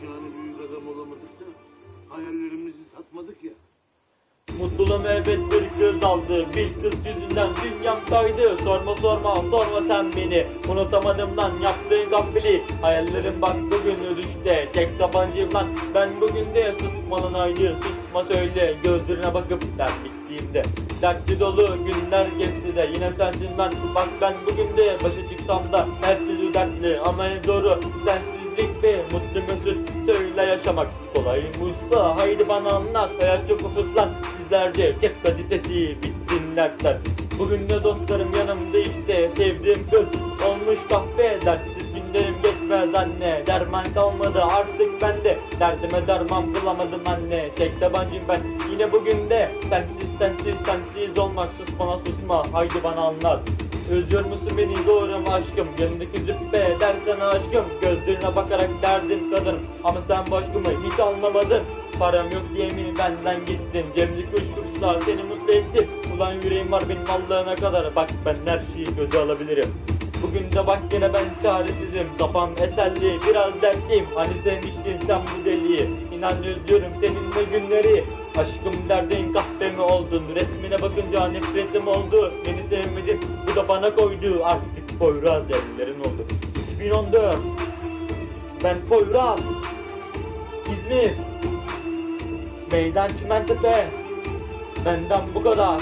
şahane büyük adam olamadık da hayallerimizi satmadık ya. Mutluluğum elbet bir göz aldı. Bir kız yüzünden dünyam kaydı Sorma sorma sorma sen beni. Unutamadım lan yaptığın gafili Hayallerim bak bugün düşte Tek tabancayım lan. Ben bugün de Susma lan haydi susma söyle. Gözlerine bakıp ben bittiğimde. Dertli dolu günler geçti de Yine sensin ben. Bak ben bugün de Başa çıksam da her türlü dertli. Ama en zoru sensizlik ve mutlu mesut Söyle yaşamak kolay mı usta Haydi bana anlat hayat çok ufuslan Sizlerce cep gazetesi bitsin dertler Bugün de dostlarım yanımda işte Sevdiğim kız. Olmuş kahve Dertsiz günlerim geçmez anne Derman kalmadı artık bende. Derdime derman bulamadım anne. Tek tabancım ben. Yine bugün de Sensiz sensiz sensiz olmak Sus bana susma. Haydi bana anlat. Özlüyor musun beni? Doğru mu aşkım. Yanındaki züppe dersen aşkım. Gözlerine bakarak derdim kadınım Ama sen başkımı hiç anlamadın. Param yok diye mi benden gittin? Cemlik kuş kuşlar seni mutlu ettim Ulan yüreğim var benim Allah'ına kadar. Bak ben her şeyi göze alabilirim Bugün de bak yine ben çaresizim. Kafam eserli biraz dertliyim. Hani sevmiştin sen bu deliği. İnan özlüyorum seninle günleri. Aşkım derdin kahve mi oldun? Resmine bakınca nefretim oldu. Beni sevmedin bu da bana koydu. Artık Poyraz ellerin oldu. 2014 Ben Poyraz. İzmir. Meydan Çimentepe. Benden bu kadar